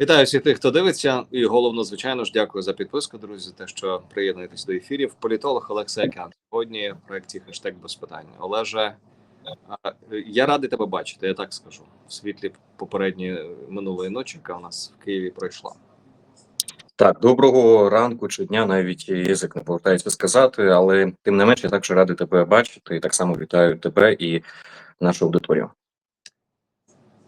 Вітаю всіх тих, хто дивиться, і головно, звичайно ж, дякую за підписку, друзі, за те, що приєднуєтесь до ефірів. Політолог Олексій Кан сьогодні в проєкті хештег без питань. Олеже, я радий тебе бачити. Я так скажу в світлі попередньої минулої ночі, яка у нас в Києві пройшла. Так, доброго ранку чи дня, навіть язик не повертається сказати, але тим не менше, я також радий тебе бачити і так само вітаю тебе і нашу аудиторію.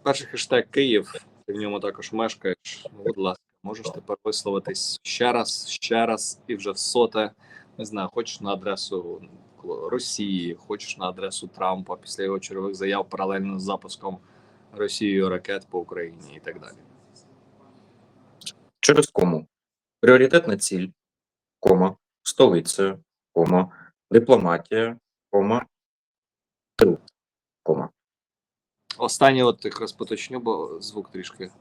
Перший хештег Київ. Ти в ньому також мешкаєш. Ну, Будь ласка, можеш тепер висловитись ще раз, ще раз і вже в соте. Не знаю, хочеш на адресу Росії, хочеш на адресу Трампа після його чергових заяв паралельно з запуском Росією ракет по Україні і так далі. Через кому пріоритетна ціль, кома, столиця, кома, дипломатія, кома, кома. Останнє от якраз поточню, бо звук трішки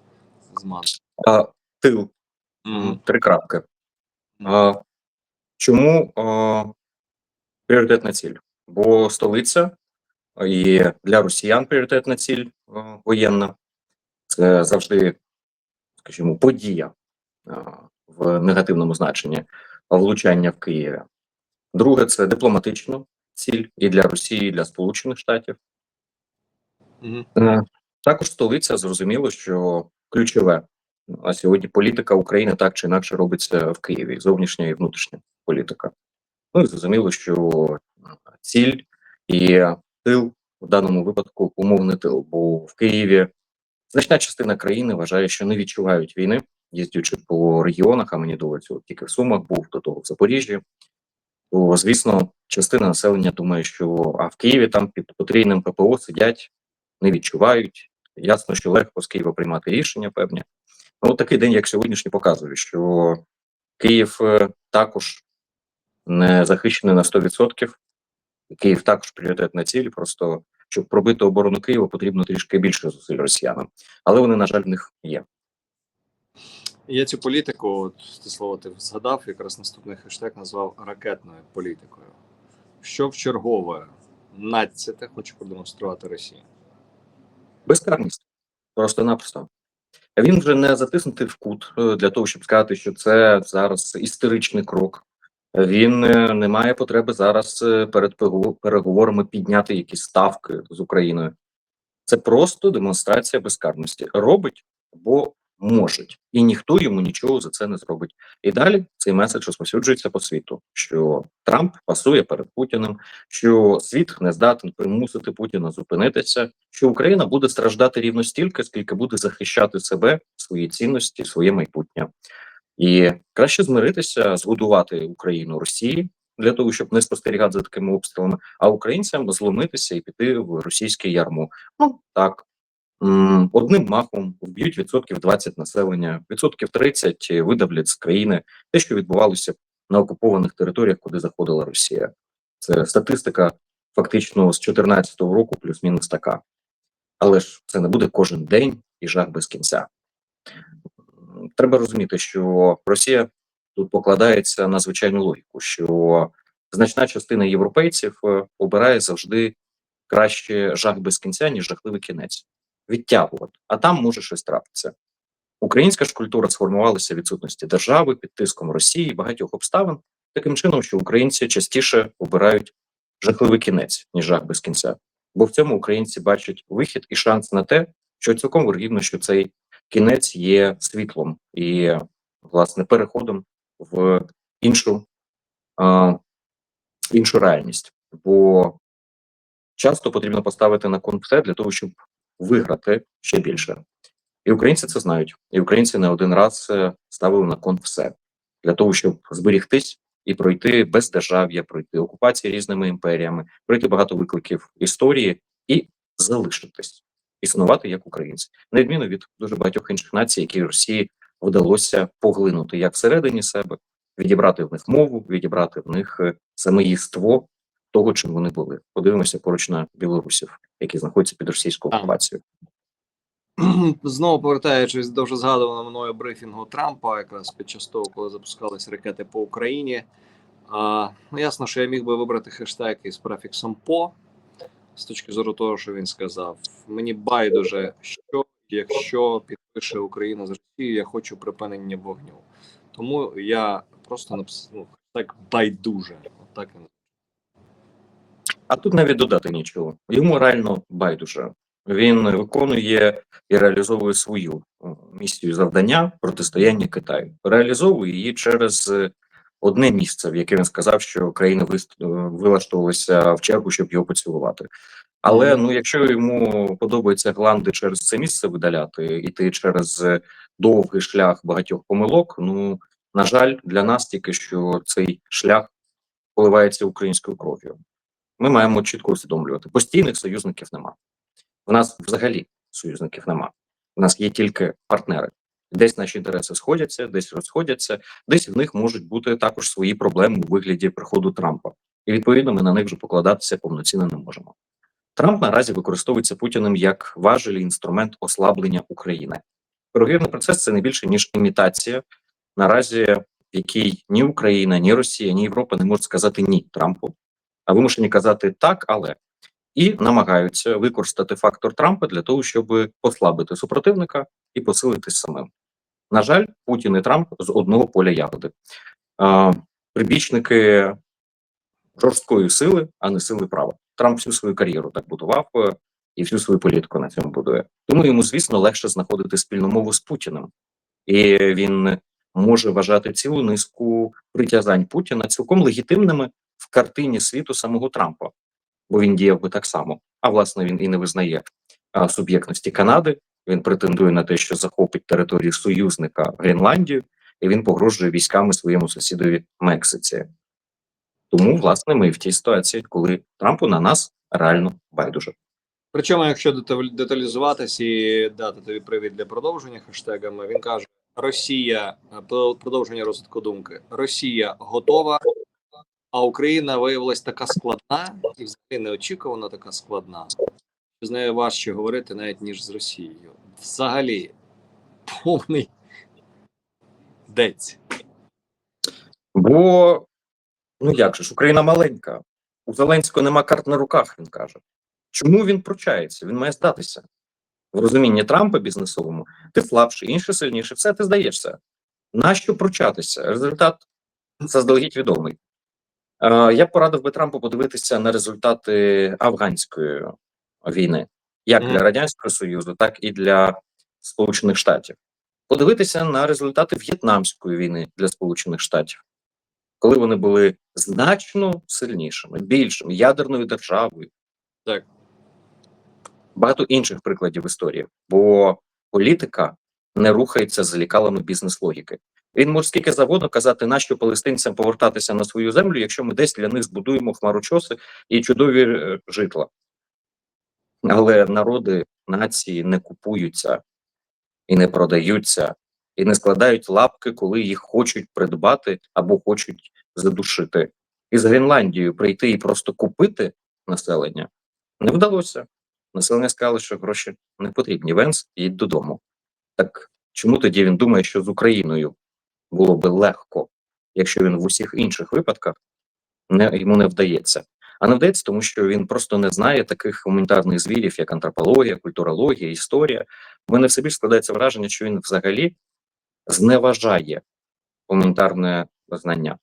зман. А тил Мгм. три крапки. А, чому а, пріоритетна ціль? Бо столиця і для росіян пріоритетна ціль а, воєнна. Це завжди, скажімо, подія а, в негативному значенні влучання в Києві. Друге, це дипломатична ціль і для Росії, і для Сполучених Штатів. Е, Також столиця зрозуміло, що ключове. А сьогодні політика України так чи інакше робиться в Києві, зовнішня і внутрішня політика. Ну і зрозуміло, що е, ціль і тил в даному випадку умовний тил, бо в Києві значна частина країни вважає, що не відчувають війни, їздячи по регіонах, а мені доводиться тільки в Сумах був, до того в Запоріжжі. То, звісно, частина населення думає, що а в Києві там під потрійним ППО сидять не відчувають. Ясно, що легко з Києва приймати рішення певні. Ну, такий день, як сьогоднішній, показує, що Київ е, також не захищений на 100%. Київ також пріоритетна ціль. Просто щоб пробити оборону Києва, потрібно трішки більше зусиль росіянам. Але вони, на жаль, в них є. Я цю політику, от це слово ти згадав, якраз наступний хештег назвав ракетною політикою. Що в чергове надцяте хоче продемонструвати Росія? Безкарність. Просто-напросто. Він вже не затиснутий в кут е, для того, щоб сказати, що це зараз істеричний крок. Він е, не має потреби зараз е, перед переговорами підняти якісь ставки з Україною. Це просто демонстрація безкарності. Робить, бо можуть, і ніхто йому нічого за це не зробить. І далі цей меседж розповсюджується по світу, що Трамп пасує перед Путіним, що світ не здатен примусити Путіна зупинитися, що Україна буде страждати рівно стільки, скільки буде захищати себе, свої цінності, своє майбутнє. І краще змиритися, згодувати Україну Росії для того, щоб не спостерігати за такими обстрілами, а українцям зломитися і піти в російське ярмо. Ну так. Одним махом вб'ють відсотків 20 населення, відсотків 30 видавлять з країни те, що відбувалося на окупованих територіях, куди заходила Росія. Це статистика фактично з 2014 року, плюс-мінус така. Але ж це не буде кожен день і жах без кінця. Треба розуміти, що Росія тут покладається на звичайну логіку, що значна частина європейців е, обирає завжди краще жах без кінця, ніж жахливий кінець. Відтягувати, а там може щось трапитися. Українська ж культура сформувалася відсутності держави під тиском Росії, багатьох обставин, таким чином, що українці частіше обирають жахливий кінець, ніж жах без кінця. Бо в цьому українці бачать вихід і шанс на те, що цілком вирогідно, що цей кінець є світлом і, власне, переходом в іншу, а, іншу реальність. Бо часто потрібно поставити на кон все для того, щоб виграти ще більше. І українці це знають. І українці не один раз е, ставили на кон все для того, щоб зберігтись і пройти без держав'я, пройти окупації різними імперіями, пройти багато викликів історії і залишитись, існувати як українці, на відміну від дуже багатьох інших націй, які Росії вдалося поглинути як всередині себе, відібрати в них мову, відібрати в них е, саме єство того, чим вони були. Подивимося поруч на білорусів, які знаходяться під російською окупацією. Знову повертаючись до вже згадуваного мною брифінгу Трампа, якраз під час того, коли запускались ракети по Україні. А, ну, ясно, що я міг би вибрати хештег із префіксом по з точки зору того, що він сказав. Мені байдуже, що якщо підпише Україна з Росією, я хочу припинення вогню. Тому я просто написав ну, так байдуже. Отак і А тут навіть додати нічого. Йому реально байдуже. Він виконує і реалізовує свою е, місію завдання протистояння Китаю. Реалізовує її через е, одне місце, в яке він сказав, що країни е, вилаштовувалися в чергу, щоб його поцілувати. Але ну, якщо йому подобається гланди через це місце видаляти, іти через довгий шлях багатьох помилок. Ну на жаль, для нас тільки що цей шлях поливається українською кров'ю. Ми маємо чітко усвідомлювати. Постійних союзників нема. У нас взагалі союзників нема. У нас є тільки партнери. Десь наші інтереси сходяться, десь розходяться, десь в них можуть бути також свої проблеми у вигляді приходу Трампа. І відповідно ми на них вже покладатися повноцінно не можемо. Трамп наразі використовується Путіним як важель і інструмент ослаблення України. Переговірний процес це не більше ніж імітація, наразі в якій ні Україна, ні Росія, ні Європа не можуть сказати ні Трампу, вимушені казати так, але і намагаються використати фактор Трампа для того, щоб послабити супротивника і посилитись самим. На жаль, Путін і Трамп з одного поля ягоди. А, прибічники жорсткої сили, а не сили права. Трамп всю свою кар'єру так будував е, і всю свою політику на цьому будує. Тому йому, звісно, легше знаходити спільну мову з Путіним, і він може вважати цілу низку притязань Путіна цілком легітимними картині світу самого Трампа, бо він діяв би так само. А власне він і не визнає а, суб'єктності Канади. Він претендує на те, що захопить територію союзника Гренландію, і він погрожує військами своєму сусідові Мексиці. Тому, власне, ми в тій ситуації, коли Трампу на нас реально байдуже. Причому, якщо деталізуватись і дати тобі привід для продовження хештегами, він каже: Росія е, про- продовження розвитку думки. Росія готова, а Україна виявилась така складна і взагалі неочікувано така складна. З нею важче говорити навіть ніж з Росією. Взагалі, повний дець. Бо ну як же ж, Україна маленька. У Зеленського нема карт на руках, він каже. Чому він пручається? Він має здатися. В розумінні Трампа бізнесовому ти слабший, інший сильніший, все ти здаєшся. Нащо пручатися? Результат заздалегідь відомий. Е, я б порадив би Трампу подивитися на результати афганської війни, як для Радянського Союзу, так і для Сполучених Штатів. Подивитися на результати В'єтнамської війни для Сполучених Штатів, коли вони були значно сильнішими, більшими, ядерною державою. Так. Багато інших прикладів історії, бо політика не рухається з лікалами бізнес-логіки. Він може скільки завгодно казати, нащо палестинцям повертатися на свою землю, якщо ми десь для них збудуємо хмарочоси і чудові е, житла. Але народи нації не купуються і не продаються, і не складають лапки, коли їх хочуть придбати або хочуть задушити. І з Гренландією прийти і просто купити населення не вдалося. Населення сказало, що гроші не потрібні. Венс їдь додому. Так чому тоді він думає, що з Україною було би легко, якщо він в усіх інших випадках не йому не вдається? А не вдається, тому що він просто не знає таких гуманітарних звірів, як антропологія, культурологія, історія. У мене все більше складається враження, що він взагалі зневажає гуманітарне знання.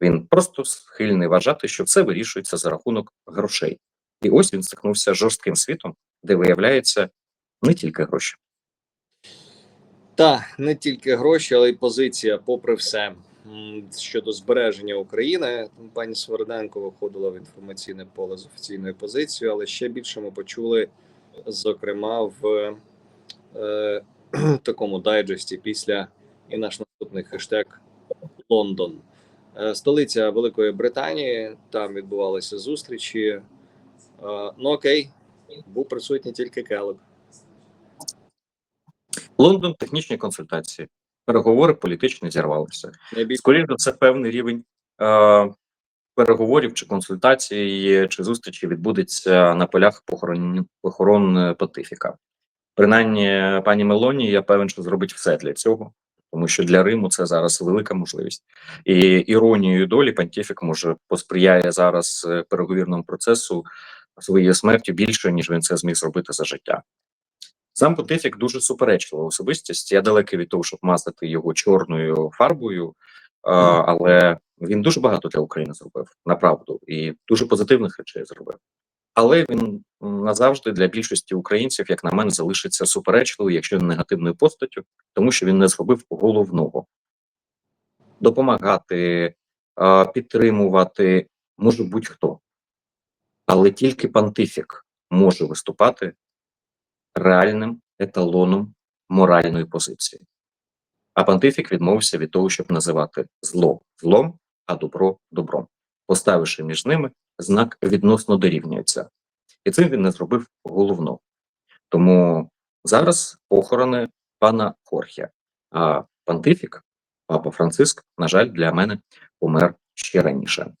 Він просто схильний вважати, що все вирішується за рахунок грошей. І ось він стикнувся з жорстким світом, де виявляється не тільки гроші. Та не тільки гроші, але й позиція, попри все, щодо збереження України. Пані Сверденко виходила в інформаційне поле з офіційною позицією, але ще більше ми почули, зокрема, в е, такому дайджесті після і наш наступний хештег Лондон, Е, столиця Великої Британії. Там відбувалися зустрічі. Е, ну окей, був присутній тільки Келлог. Лондон технічні консультації, переговори політичні зірвалися. Скоріше за все, певний рівень е, переговорів чи консультацій чи зустрічі відбудеться на полях похорон, похорон е, Патифіка. Принаймні, пані Мелоні, я певен, що зробить все для цього, тому що для Риму це зараз велика можливість. І іронією долі Пантіфік може посприяє зараз е, переговірному процесу своєю смертю більше, ніж він це зміг зробити за життя. Сам понтифік дуже суперечлива особистість. Я далекий від того, щоб мазати його чорною фарбою, але він дуже багато для України зробив, направду, і дуже позитивних речей зробив. Але він назавжди для більшості українців, як на мене, залишиться суперечливою, якщо не негативною постаттю, тому що він не зробив головного допомагати, підтримувати може будь-хто. Але тільки понтифік може виступати реальним еталоном моральної позиції. А понтифік відмовився від того, щоб називати зло злом, а добро добром, поставивши між ними знак відносно дорівнюється. І цим він не зробив головного. Тому зараз похорони пана Хорхе, а понтифік, папа Франциск, на жаль, для мене помер ще раніше.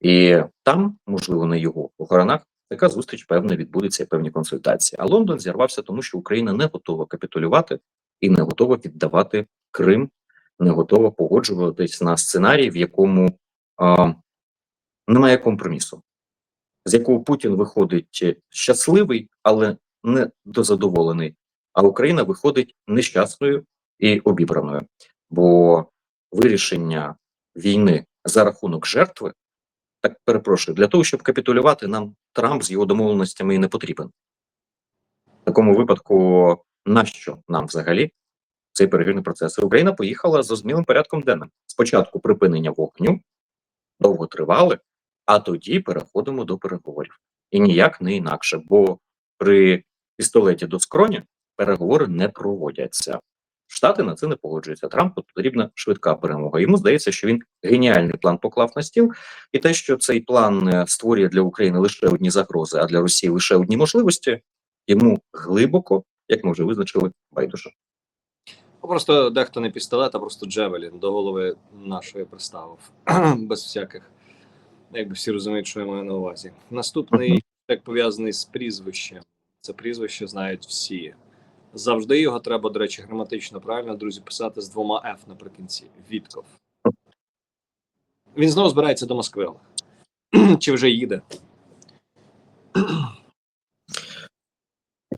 І там, можливо, на його похоронах така зустріч певно відбудеться і певні консультації. А Лондон зірвався, тому що Україна не готова капітулювати і не готова віддавати Крим, не готова погоджуватись на сценарій, в якому а, немає компромісу, з якого Путін виходить щасливий, але не дозадоволений. А Україна виходить нещасною і обібраною, бо вирішення війни за рахунок жертви так перепрошую, для того, щоб капітулювати, нам Трамп з його домовленостями і не потрібен. В такому випадку, нащо нам взагалі цей переговірний процес? Україна поїхала за змілим порядком денним. Спочатку припинення вогню, довго тривали, а тоді переходимо до переговорів. І ніяк не інакше, бо при пістолеті до скроні переговори не проводяться. Штати на це не погоджуються. Трампу потрібна швидка перемога. Йому здається, що він геніальний план поклав на стіл, і те, що цей план е, створює для України лише одні загрози, а для Росії лише одні можливості, йому глибоко, як ми вже визначили, байдуже. Ну, Просто дехто не пістолет, а просто Джевелін до голови нашої приставив. Без всяких. Якби всі розуміють, що я маю на увазі. Наступний як пов'язаний з прізвищем. Це прізвище знають всі. Завжди його треба, до речі, граматично правильно, друзі, писати з двома F наприкінці. Вітков. Він знову збирається до Москви. Чи вже їде?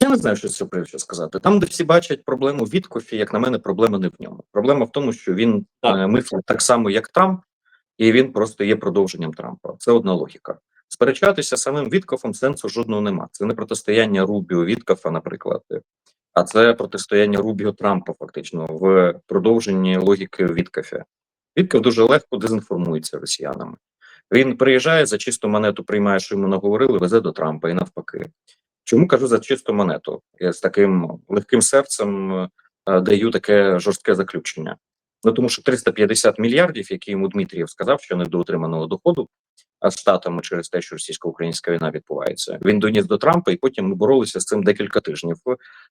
Я не знаю, що з цього приводу сказати. Там, де всі бачать проблему в Віткофі, як на мене, проблема не в ньому. Проблема в тому, що він Так. е, мислить так само, як Трамп, і він просто є продовженням Трампа. Це одна логіка. Сперечатися самим Віткофом сенсу жодного нема. Це не протистояння Рубіо Віткофа, наприклад, а це протистояння Рубіо Трампа, фактично, в продовженні логіки Віткофа. Віткаф дуже легко дезінформується росіянами. Він приїжджає за чисту монету, приймає, що йому наговорили, везе до Трампа і навпаки. Чому кажу за чисту монету? Я з таким легким серцем е, даю таке жорстке заключення. Ну тому що 350 мільярдів, які йому Дмитрієв сказав, що не до отриманого доходу, штатами через те, що російсько-українська війна відбувається. Він доніс до Трампа, і потім ми боролися з цим декілька тижнів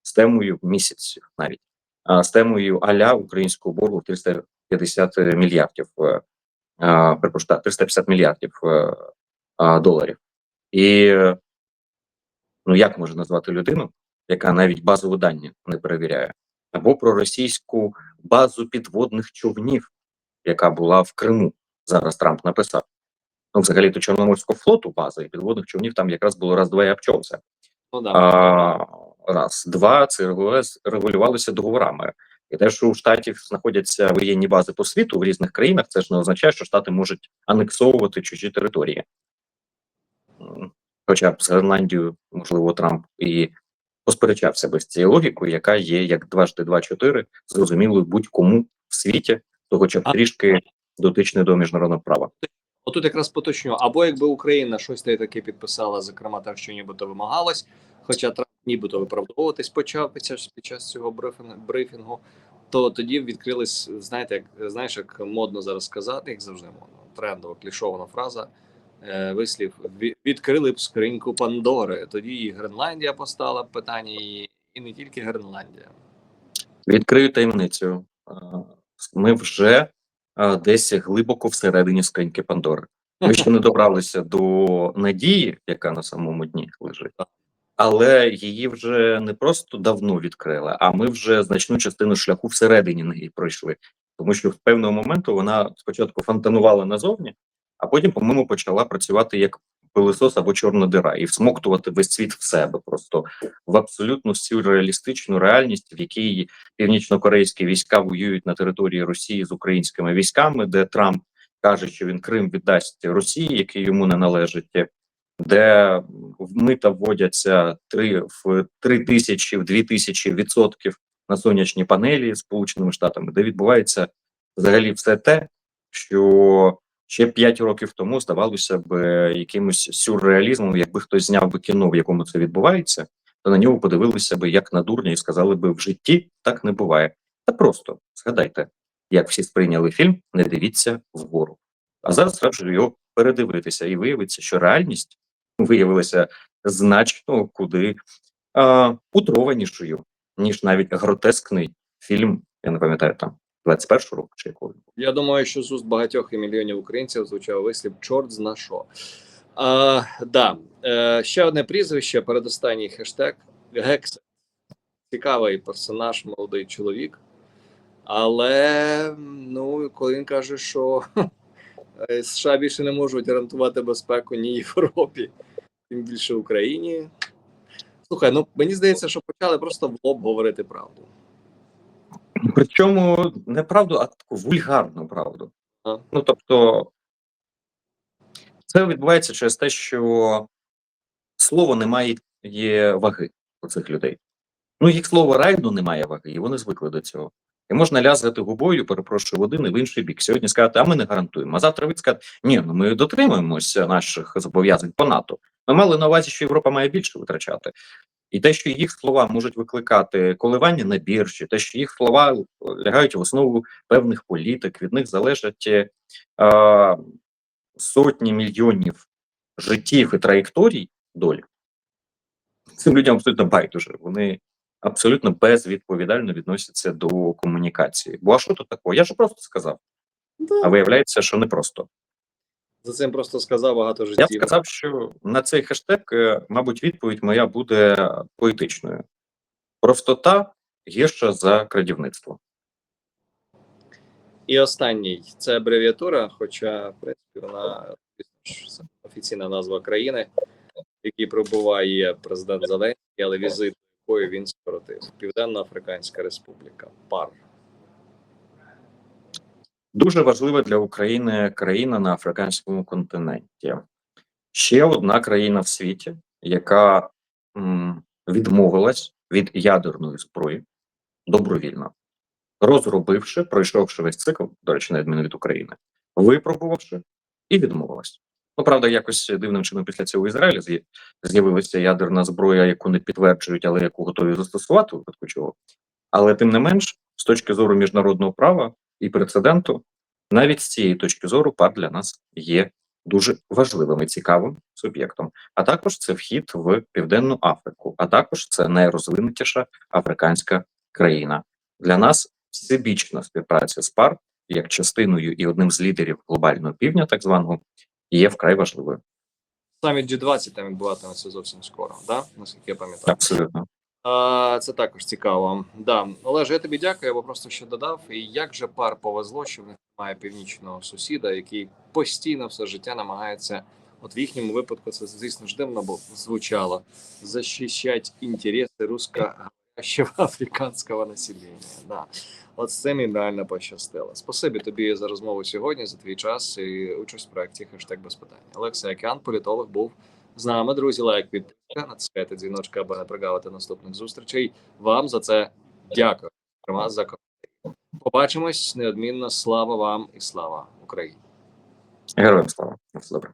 з темою місяців навіть з темою аля українського боргу 350 мільярдів. е, перепрошую, 350 мільярдів е, доларів. І е, ну як можна назвати людину, яка навіть базові дані не перевіряє, або про російську базу підводних човнів, яка була в Криму. Зараз Трамп написав. Ну, взагалі, то Чорноморського флоту база і підводних човнів там якраз було раз-два і обчовся. Ну да. А, раз, два, це регулювалося договорами. І те, що у штатів знаходяться воєнні бази по світу в різних країнах, це ж не означає, що штати можуть анексовувати чужі території. Хоча б з Гренландією, можливо, Трамп і посперечався би з цією логікою, яка є як дважди два чотири, зрозумілою будь-кому в світі, того хоча б трішки дотичний до міжнародного права. Отут якраз поточню. Або якби Україна щось таке підписала, зокрема, так, що нібито вимагалось, хоча Трамп нібито виправдовуватись почав під час, під час цього брифінгу, то тоді відкрились, знаєте, як знаєш, як модно зараз сказати, як завжди модно, трендова клішована фраза. Е, Вислів відкрили б скриньку Пандори. Тоді і Гренландія постала питання, і, і не тільки Гренландія. Відкрию таємницю. Ми вже десь глибоко всередині скриньки Пандори. Ми ще не добралися до надії, яка на самому дні лежить, але її вже не просто давно відкрили, а ми вже значну частину шляху всередині неї пройшли. Тому що в певного моменту вона спочатку фонтанувала назовні, а потім, по-моєму, почала працювати як пилисос або чорна дира, і всмоктувати весь світ в себе, просто в абсолютно сюрреалістичну реальність, в якій північно-корейські війська воюють на території Росії з українськими військами, де Трамп каже, що він Крим віддасть Росії, який йому не належить, де в мита вводяться три в три тисячі, в дві тисячі відсотків на сонячні панелі Сполученими Штатами, де відбувається взагалі все те, що ще 5 років тому здавалося б е, якимось сюрреалізмом, якби хтось зняв би кіно, в якому це відбувається, то на нього подивилися би як на дурня і сказали би в житті так не буває. Та просто згадайте, як всі сприйняли фільм, не дивіться вгору. А зараз раджу його передивитися, і виявиться, що реальність виявилася значно куди а, утрованішою, ніж навіть гротескний фільм, я не пам'ятаю там 21 року чи якого. Я думаю, що з уст багатьох і мільйонів українців звучав вислів чорт зна що. А, да. Е, ще одне прізвище, передостанній хештег Гекс. Цікавий персонаж, молодий чоловік. Але ну, коли він каже, що е, США більше не можуть гарантувати безпеку ні Європі, тим більше Україні. Слухай, ну мені здається, що почали просто в лоб говорити правду. Причому не правду, а таку вульгарну правду. А. Ну тобто, це відбувається через те, що слово не має є ваги у цих людей. Ну, їх слово реально не має ваги, і вони звикли до цього. І можна лязгати губою, перепрошую, в один і в інший бік. Сьогодні сказати, а ми не гарантуємо. А завтра ви сказати, ні, ну ми дотримуємося наших зобов'язань по НАТО. Ми мали на увазі, що Європа має більше витрачати. І те, що їх слова можуть викликати коливання на біржі, те, що їх слова лягають в основу певних політик, від них залежать е, сотні мільйонів життів і траєкторій долі. Цим людям абсолютно байдуже. Вони абсолютно безвідповідально відносяться до комунікації. Бо а що тут такого? Я ж просто сказав. А виявляється, що не просто. За цим просто сказав багато Я б сказав, що на цей хештег, е, мабуть, відповідь моя буде поетичною. Простота гірша за крадівництво. І останній це абревіатура, хоча, в принципі, вона офіційна назва країни, в якій пробуває президент Зеленський, але візит якої він скоротив. Південно-Африканська Республіка. ПАР. Дуже важлива для України країна на африканському континенті. Ще одна країна в світі, яка відмовилась від ядерної зброї добровільно, розробивши, пройшовши весь цикл, до речі, на відміну від України, випробувавши і відмовилась. Ну, правда, якось дивним чином після цього в Ізраїлі з'явилася ядерна зброя, яку не підтверджують, але яку готові застосувати випадку чого. Але тим не менш, з точки зору міжнародного права і прецеденту, навіть з цієї точки зору пар для нас є дуже важливим і цікавим суб'єктом. А також це вхід в Південну Африку, а також це найрозвинутіша африканська країна. Для нас всебічна співпраця з пар як частиною і одним з лідерів глобального півдня, так званого, є вкрай важливою. Саміт G20 там відбуватиметься зовсім скоро, да? наскільки я пам'ятаю. Абсолютно. Це також цікаво. Да. Олеже, я тобі дякую, я би просто ще додав. І як же пар повезло, що в них немає північного сусіда, який постійно все життя намагається, от в їхньому випадку це, звісно ж, дивно бо звучало, захищати інтереси русскоговорящего африканського населення. Да. От з цим їм пощастило. Спасибі тобі за розмову сьогодні, за твій час і участь в проєкті хештег без питань. Олексій Океан, політолог, був з нами. Друзі, лайк, підписка, натискайте дзвіночка, аби не прогавити наступних зустрічей. Вам за це дякую. Зокрема, за коментарі. Побачимось неодмінно. Слава вам і слава Україні. Героям слава. Добре.